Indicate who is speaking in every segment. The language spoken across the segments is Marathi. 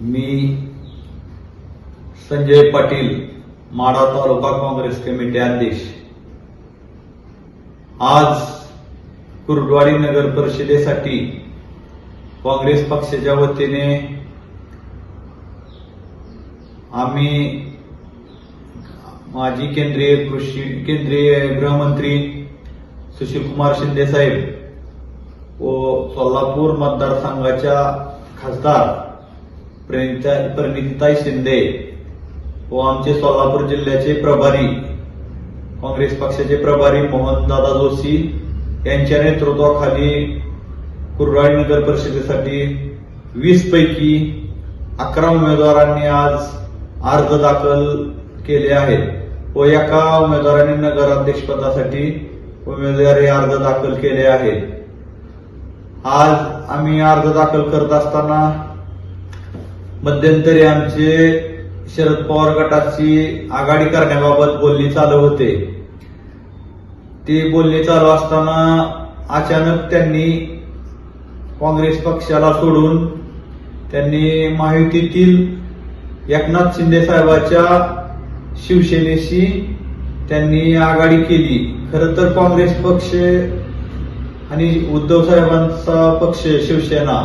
Speaker 1: मी संजय पाटील माडा तालुका काँग्रेस कमिटी अध्यक्ष. आज कुर्डवाडी नगर परिषदेसाठी काँग्रेस पक्षाच्या वतीने आम्ही माजी केंद्रीय कृषी केंद्रीय गृहमंत्री सुशीलकुमार शिंदे साहेब व सोलापूर मतदारसंघाच्या खासदार प्रेमिता परिणितीताई शिंदे व आमचे सोलापूर जिल्ह्याचे प्रभारी काँग्रेस पक्षाचे प्रभारी मोहनदादा जोशी यांच्या नेतृत्वाखाली कुर्राडी नगर परिषदेसाठी वीस पैकी अकरा उमेदवारांनी आज अर्ज दाखल केले आहेत व एका उमेदवारांनी नगराध्यक्षपदासाठी उमेदवारी अर्ज दाखल केले आहेत. आज आम्ही अर्ज दाखल करत असताना मध्यंतरी आमचे शरद पवार गटाची आघाडी करण्याबाबत बोलणी चालू होते. ती बोलणी चालू असताना अचानक त्यांनी काँग्रेस पक्षाला सोडून त्यांनी महायुतीतील एकनाथ शिंदे साहेबाच्या शिवसेनेशी त्यांनी आघाडी केली. खर तर काँग्रेस पक्ष आणि उद्धव साहेबांचा पक्ष शिवसेना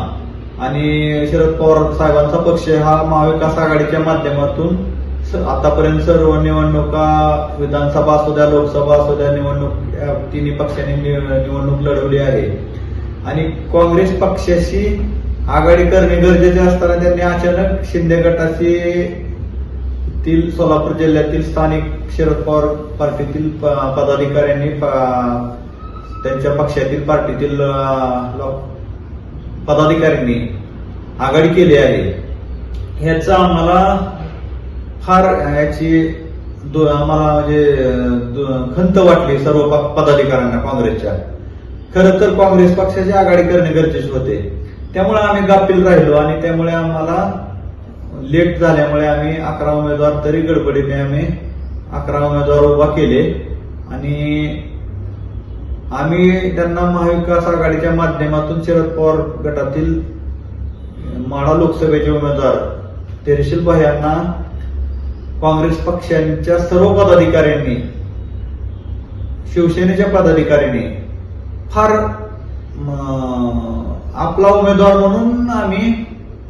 Speaker 1: आणि शरद पवार साहेबांचा पक्ष हा महाविकास आघाडीच्या माध्यमातून स- आतापर्यंत सर्व निवडणुका विधानसभा असू द्या लोकसभा असू द्या निवडणूक तिन्ही पक्षांनी निवडणूक लढवली आहे. आणि काँग्रेस पक्षाशी आघाडी करणे गरजेचे असताना त्यांनी अचानक शिंदे गटाशी तील सोलापूर जिल्ह्यातील स्थानिक शरद पवार पार्टीतील प- पदाधिकाऱ्यांनी प- त्यांच्या पक्षातील पार्टीतील पदाधिकाऱ्यांनी आघाडी केली आहे. ह्याचा आम्हाला फार ह्याची आम्हाला म्हणजे खंत वाटली सर्व प- पदाधिकाऱ्यांना काँग्रेसच्या. खरं तर काँग्रेस पक्षाची आघाडी करणे गरजेचे होते. त्यामुळे आम्ही गाफील राहिलो आणि त्यामुळे आम्हाला लेट झाल्यामुळे आम्ही अकरा उमेदवार तरी गडबडीने आम्ही अकरा उमेदवार उभा केले. आणि आम्ही त्यांना महाविकास आघाडीच्या माध्यमातून शरद पवार गटातील माढा लोकसभेचे उमेदवार तेरशील भाई यांना काँग्रेस पक्षांच्या सर्व पदाधिकाऱ्यांनी शिवसेनेच्या पदाधिकाऱ्यांनी फार आपला उमेदवार म्हणून आम्ही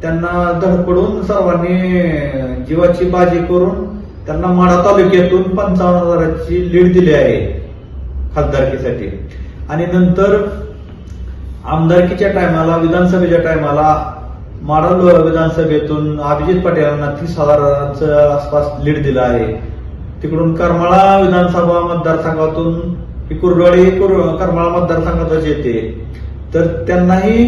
Speaker 1: त्यांना धडपडून सर्वांनी जीवाची बाजी करून त्यांना माढा तालुक्यातून पंचावन्न हजाराची लीड दिली आहे खासदारकीसाठी. आणि नंतर आमदारकीच्या टायमाला विधानसभेच्या टायमाला माडा विधानसभेतून अभिजित पटेल यांना तीस हजारांचं आसपास लीड दिलं आहे. तिकडून करमाळा विधानसभा मतदारसंघातून ही करमाळा मतदारसंघातच येते. तर त्यांनाही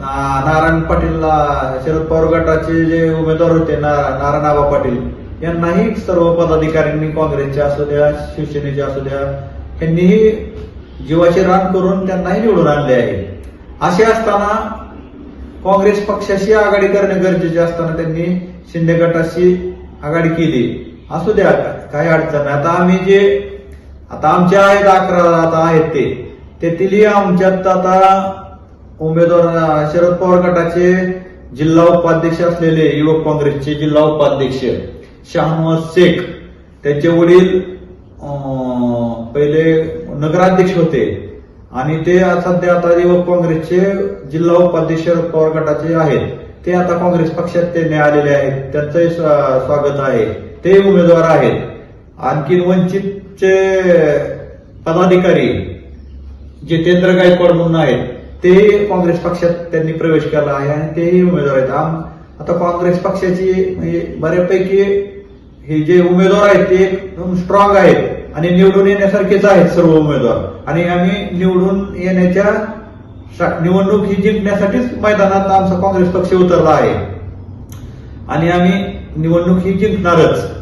Speaker 1: नारायण पाटीलला शरद पवार गटाचे जे उमेदवार होते नारायण आबा पाटील यांनाही सर्व पदाधिकाऱ्यांनी काँग्रेसचे असू द्या शिवसेनेचे असू द्या त्यांनीही जीवाचे रान करून त्यांनाही निवडून आणले आहे. असे असताना काँग्रेस पक्षाशी आघाडी करणे गरजेचे असताना त्यांनी शिंदे गटाशी आघाडी केली. असू द्या काही अडचण नाही. आता आम्ही जे आता आमच्या आहेत अकरा आता आहेत ते. तेथीलही आमच्यात आता उमेदवार शरद पवार गटाचे जिल्हा उपाध्यक्ष असलेले युवक काँग्रेसचे जिल्हा उपाध्यक्ष शहानवाज शेख त्यांचे वडील नगराध्यक्ष होते. आणि ते सध्या आता युवक काँग्रेसचे जिल्हा उपाध्यक्ष शरद पवार गटाचे आहेत. ते आता काँग्रेस पक्षात त्यांनी आलेले आहेत. त्यांचंही स्वा- स्वागत आहे. ते उमेदवार आहेत. आणखीन वंचितचे पदाधिकारी जितेंद्र गायकवाड म्हणून आहेत ते काँग्रेस पक्षात त्यांनी प्रवेश केला आहे आणि तेही उमेदवार आहेत. आम आता काँग्रेस पक्षाची म्हणजे बऱ्यापैकी हे जे उमेदवार आहेत ते एकदम स्ट्रॉंग आहेत. आणि निवडून येण्यासारखेच आहेत सर्व उमेदवार. आणि आम्ही निवडून येण्याच्या निवडणूक ही जिंकण्यासाठीच मैदानात आमचा काँग्रेस पक्ष उतरला आहे. आणि आम्ही निवडणूक ही जिंकणारच.